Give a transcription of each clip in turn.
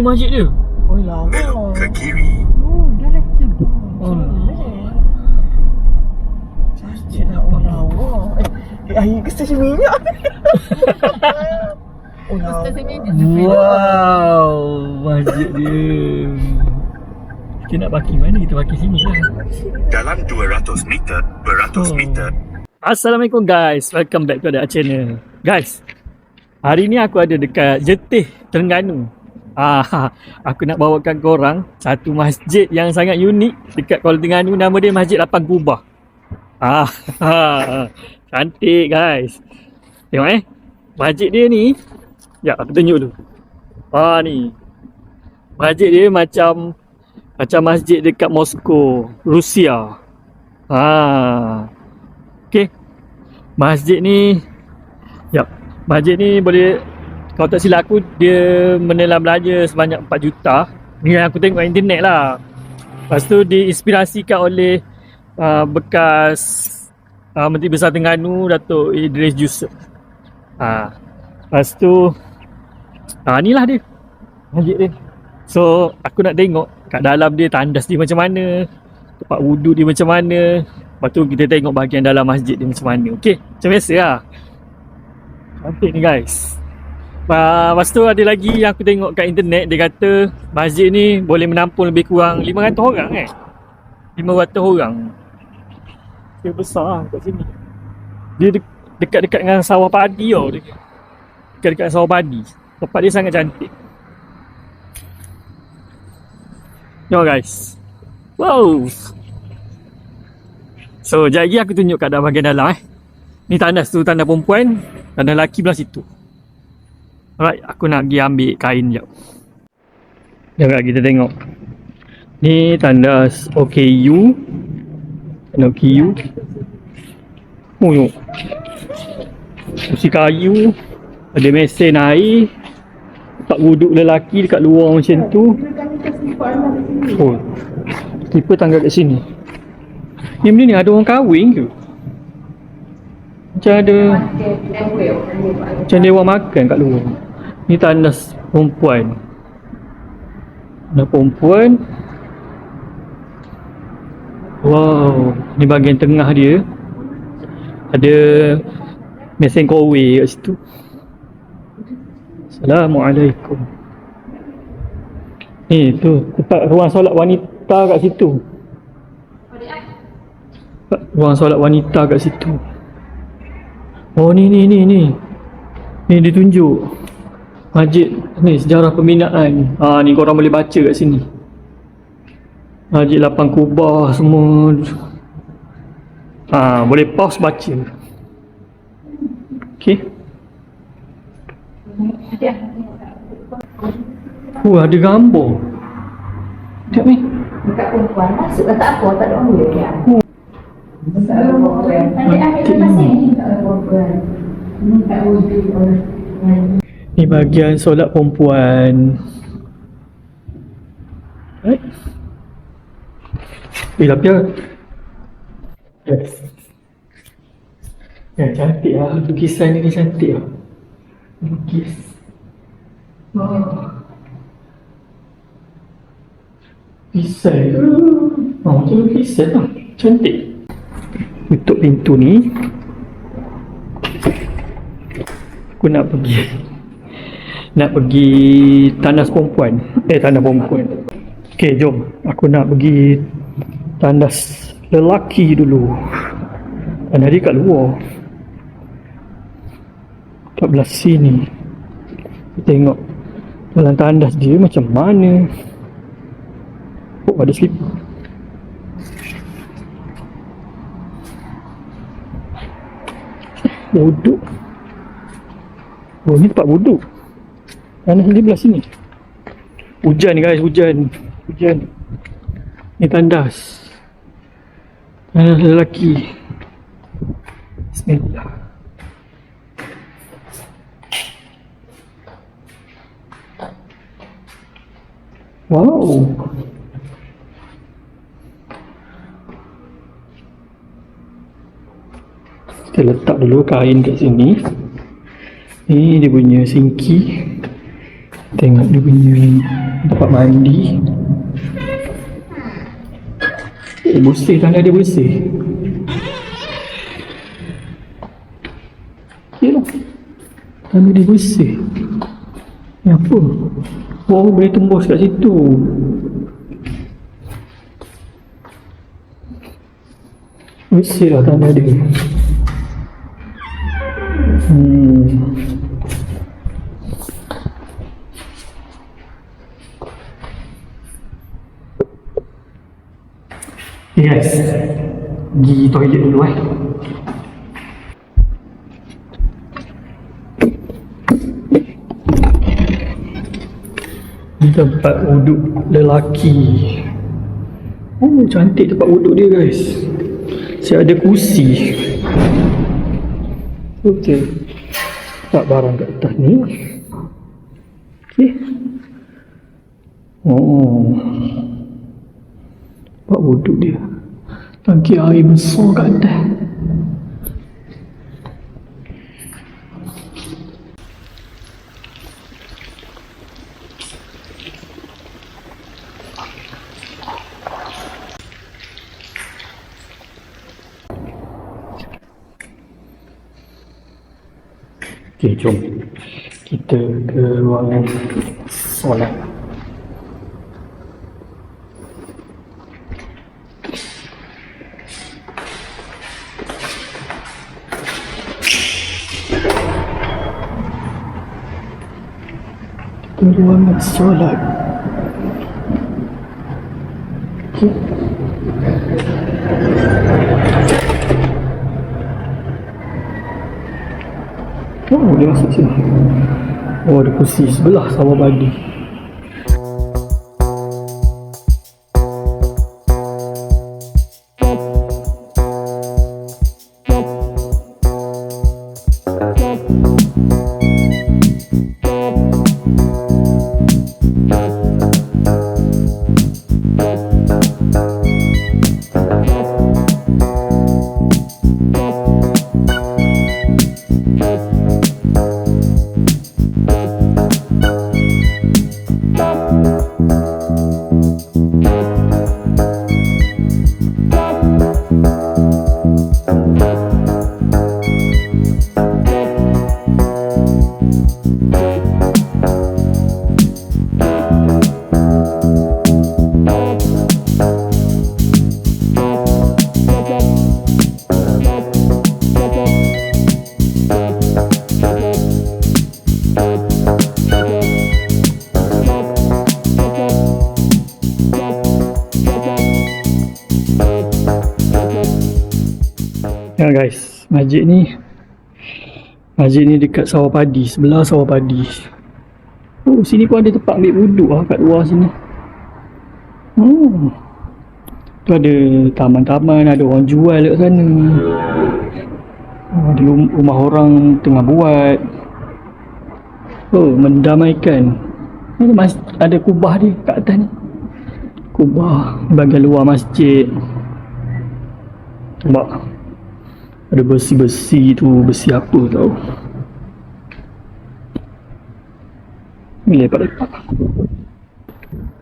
ni masjid dia? Oh lama. Belok ke kiri. Oh, dah dah tu. Oh. Cantik nak orang lawa. Eh, air ke stesen minyak? oh. Wow, masjid dia. Kita nak parking mana? Kita parking sini lah. Dalam 200 meter, beratus Oh. meter, Assalamualaikum guys, welcome back to the channel. Guys, hari ni aku ada dekat Jetih, Terengganu. Ah, aku nak bawakan korang satu masjid yang sangat unik dekat Kuala Terengganu nama dia Masjid Lapan Kubah. Ah, cantik guys. Tengok eh. Masjid dia ni, ya aku tunjuk dulu. Ah ni. Masjid dia macam macam masjid dekat Moskow, Rusia. Ah. Okey. Masjid ni Yap. Masjid ni boleh kalau tak silap aku dia menelan belanja sebanyak 4 juta. Ni yang aku tengok kat internet lah. Lepas tu diinspirasikan oleh uh, bekas uh, Menteri Besar Terengganu Datuk Idris Yusuf. Ha. Lepas tu ha, ni lah dia. Masjid dia. So aku nak tengok kat dalam dia tandas dia macam mana. Tempat wuduk dia macam mana. Lepas tu kita tengok bahagian dalam masjid dia macam mana. Okey, macam biasa lah. Cantik ni guys. Uh, lepas tu ada lagi yang aku tengok kat internet dia kata masjid ni boleh menampung lebih kurang 500 orang eh. 500 orang. Dia besar lah kat sini. Dia de- dekat-dekat dengan sawah padi tau. Dia. Dekat-dekat sawah padi. Tempat dia sangat cantik. Yo guys. Wow. So, sekejap lagi aku tunjuk kat dalam bahagian dalam eh. Ni tandas tu, tanda perempuan. Tanda lelaki belah situ. Alright, aku nak pergi ambil kain jap. Jap kita tengok. Ni tandas OKU. Tanda OKU. Oh, yo. Kursi kayu. Ada mesin air. Tempat wuduk lelaki dekat luar macam tu. Oh. Tipe tangga kat sini. Ni benda ni ada orang kahwin ke? Macam ada Macam dewan makan kat luar Ni tandas perempuan. Tandas perempuan. Wow Ni bahagian tengah dia Ada Mesin kowe kat situ. Assalamualaikum. Ni tu Tempat ruang solat wanita kat situ. Ruang solat wanita kat situ. Oh ni ni ni ni. Ni ditunjuk. Masjid ni sejarah pembinaan. Ah ni korang boleh baca kat sini. Masjid Lapan Kubah semua. Ah boleh pause baca. Okey. Oh ada gambar. Tengok ni. Dekat perempuan masuk tak apa, tak ada orang boleh ya. Tak ada perempuan. Nanti akhir masih ni tak ada perempuan. Ini tak wujud oleh Ni bahagian solat perempuan. Right. Eh, tapi Yes. Ya, cantik lah. Lukisan ni cantik lah. Lukis. Oh. Lukisan. Oh, macam lukisan lah. Cantik. Tutup pintu ni. Aku nak pergi nak pergi tandas perempuan? Eh tandas perempuan. Ok jom. Aku nak pergi tandas lelaki dulu. Tandas dia kat luar kat belah sini Kita tengok dalam tandas dia macam mana. Oh ada slipper Wuduk. Oh ni tempat wuduk Tanah dia belah sini. Hujan ni guys hujan. Hujan. Ni tandas. Tandas lelaki. Bismillah. Wow. Kita letak dulu kain kat sini. Ni dia punya singki Tengok dia punya tempat mandi. Eh, bersih tanda dia bersih. Okey lah. Tanda dia bersih. Ni apa? Oh, boleh tembus kat situ. Bersih lah tanda dia. Guys Pergi toilet dulu eh. Tempat wuduk lelaki. Oh cantik tempat wuduk dia guys. Saya ada kursi. Okay Tak barang kat atas ni. Okay Oh. Tempat wuduk dia Air besar kat atas Okay, jom kita ke ruangan solat. Ruangan solat. Okay. Oh, dia masuk sini. Oh, ada kursi sebelah sawah padi. Ya guys, masjid ni Masjid ni dekat sawah padi, sebelah sawah padi. Oh, sini pun ada tempat ambil wuduk lah kat luar sini. Oh. Tu ada taman-taman, ada orang jual kat sana. Ada rum- rumah orang tengah buat. Oh, mendamaikan. Ada mas ada kubah dia kat atas ni. Kubah bahagian luar masjid. Nampak? Ada besi-besi tu Besi apa tau? Ni lepak-lepak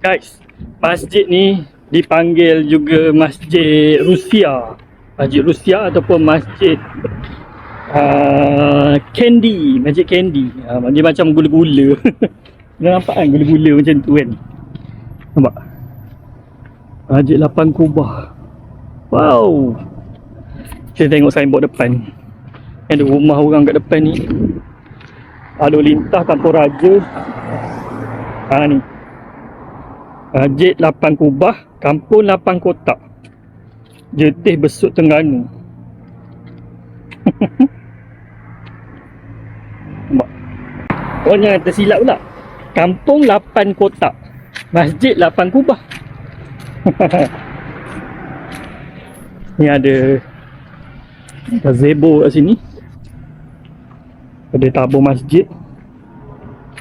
Guys Masjid ni Dipanggil juga Masjid Rusia. Masjid Rusia ataupun Masjid uh, Candy Masjid Candy uh, Dia macam gula-gula. Dah nampak kan gula-gula macam tu kan? Nampak? Masjid Lapan Kubah. Wow kita tengok signboard depan. Ada rumah orang kat depan ni Lalu lintas Kampung Raja. Ha ni. Masjid Lapan Kubah Kampung Lapan Kotak. Jetih Besut Tengganu. Oh jangan tersilap pula. Kampung Lapan Kotak. Masjid Lapan Kubah. Ni ada gazebo kat sini. Ada tabur masjid.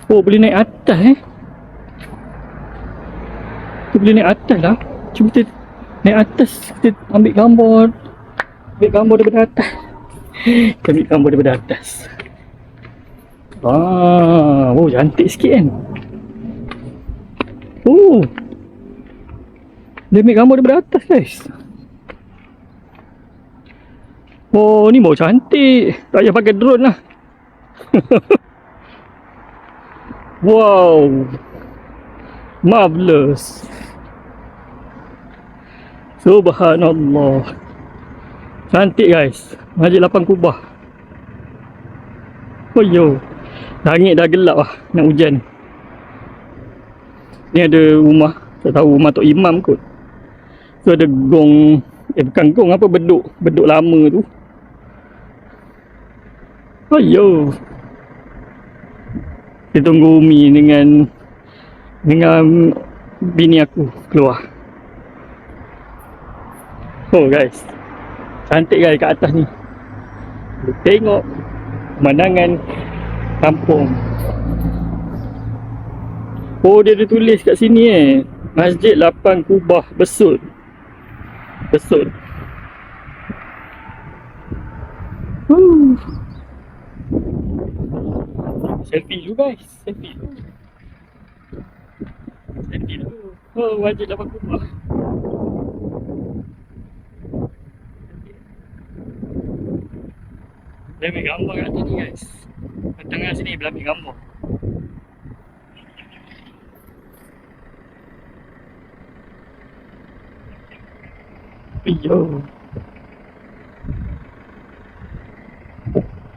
Oh boleh naik atas eh. Kita boleh naik atas lah. Cuba kita naik atas kita ambil gambar. Ambil gambar daripada atas. Kita ambil gambar daripada atas. Ah, oh cantik sikit kan? Oh. Dia ambil gambar daripada atas guys. Oh ni bau cantik. Tak payah pakai drone lah. wow. Marvelous. Subhanallah. Cantik guys. Masjid Lapan Kubah. Oh yo. Langit dah gelap lah. Nak hujan. Ni ada rumah. Tak tahu rumah Tok Imam kot. Tu ada gong. Eh bukan gong apa beduk. Beduk lama tu. Oh yo. Kita tunggu Umi dengan dengan bini aku keluar. Oh guys. Cantik guys kat atas ni. Tengok pemandangan kampung. Oh dia ada tulis kat sini eh. Masjid Lapan Kubah Besut. Besut. Huh. Selfie dulu guys. Selfie dulu. Selfie dulu. Oh Masjid Lapan Kubah. Dia ambil gambar kat sini guys. Kat tengah sini dia ambil gambar. Iyo.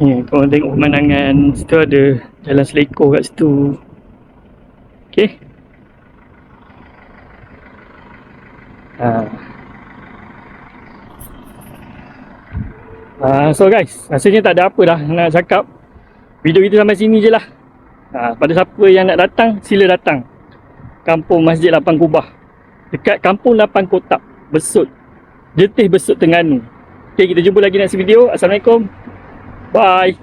Ni korang tengok pemandangan situ ada jalan selekor kat situ. Okay. Ha. Uh, so guys, rasanya tak ada apa dah nak cakap. Video kita sampai sini je lah. Uh, pada siapa yang nak datang, sila datang. Kampung Masjid Lapan Kubah. Dekat Kampung Lapan Kotak, Besut. Jetih Besut Tengganu. Okay, kita jumpa lagi next video. Assalamualaikum. Bye.